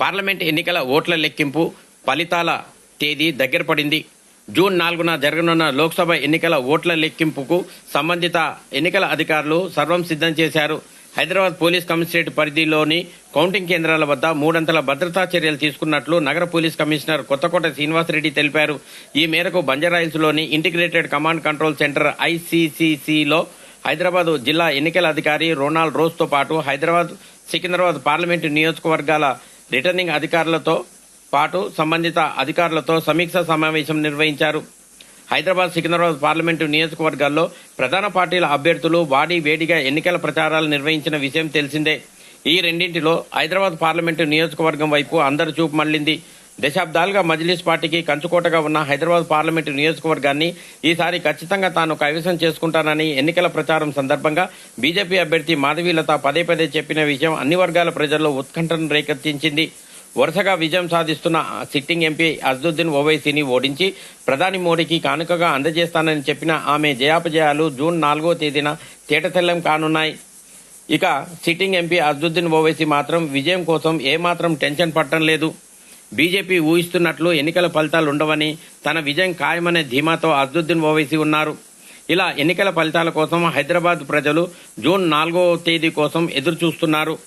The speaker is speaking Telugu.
పార్లమెంట్ ఎన్నికల ఓట్ల లెక్కింపు ఫలితాల తేదీ దగ్గర పడింది. జూన్ నాలుగున జరగనున్న లోక్సభ ఎన్నికల ఓట్ల లెక్కింపుకు సంబంధిత ఎన్నికల అధికారులు సర్వం సిద్ధం చేశారు. హైదరాబాద్ పోలీస్ కమిషనరేట్ పరిధిలోని కౌంటింగ్ కేంద్రాల వద్ద మూడంతల భద్రతా చర్యలు తీసుకున్నట్లు నగర పోలీస్ కమిషనర్ కొత్తకోట శ్రీనివాసరెడ్డి తెలిపారు. ఈ మేరకు బంజారాయిల్స్లోని ఇంటిగ్రేటెడ్ కమాండ్ కంట్రోల్ సెంటర్ ఐసీసీసీలో హైదరాబాద్ జిల్లా ఎన్నికల అధికారి రోనాల్డ్ రోజ్తో పాటు హైదరాబాద్ సికింద్రాబాద్ పార్లమెంటు నియోజకవర్గాల రిటర్నింగ్ అధికారులతో పాటు సంబంధిత అధికారులతో సమీక్ష సమావేశం నిర్వహించారు. హైదరాబాద్ సికింద్రాబాద్ పార్లమెంటు నియోజకవర్గాల్లో ప్రధాన పార్టీల అభ్యర్థులు వాడి వేడిగా ఎన్నికల ప్రచారాలు నిర్వహించిన విషయం తెలిసిందే. ఈ రెండింటిలో హైదరాబాద్ పార్లమెంటు నియోజకవర్గం వైపు అందరి చూపు మళ్ళింది దశాబ్దాలుగా మజ్లిస్ పార్టీకి కంచుకోటగా ఉన్న హైదరాబాద్ పార్లమెంటు నియోజకవర్గాన్ని ఈసారి ఖచ్చితంగా తాను కైవసం చేసుకుంటానని ఎన్నికల ప్రచారం సందర్భంగా బీజేపీ అభ్యర్థి మాధవీలత పదే పదే చెప్పిన విషయం అన్ని వర్గాల ప్రజల్లో ఉత్కంఠను రేకెత్తించింది. వరుసగా విజయం సాధిస్తున్న సిట్టింగ్ ఎంపీ అజదుద్దీన్ ఓవైసీని ఓడించి ప్రధాని మోడీకి కానుకగా అందజేస్తానని చెప్పిన ఆమె జయాపజయాలు జూన్ నాలుగో తేదీన తేటతెల్లం కానున్నాయి. ఇక సిట్టింగ్ ఎంపీ అజదుద్దీన్ ఓవైసీ మాత్రం విజయం కోసం ఏమాత్రం టెన్షన్ పట్టడం లేదు. బీజేపీ ఊహిస్తున్నట్లు ఎన్నికల ఫలితాలు ఉండవని తన విజయం ఖాయమనే ధీమాతో అజదుద్దీన్ ఓవైసీ ఉన్నారు. ఇలా ఎన్నికల ఫలితాల కోసం హైదరాబాద్ ప్రజలు జూన్ నాలుగో తేదీ కోసం ఎదురు చూస్తున్నారు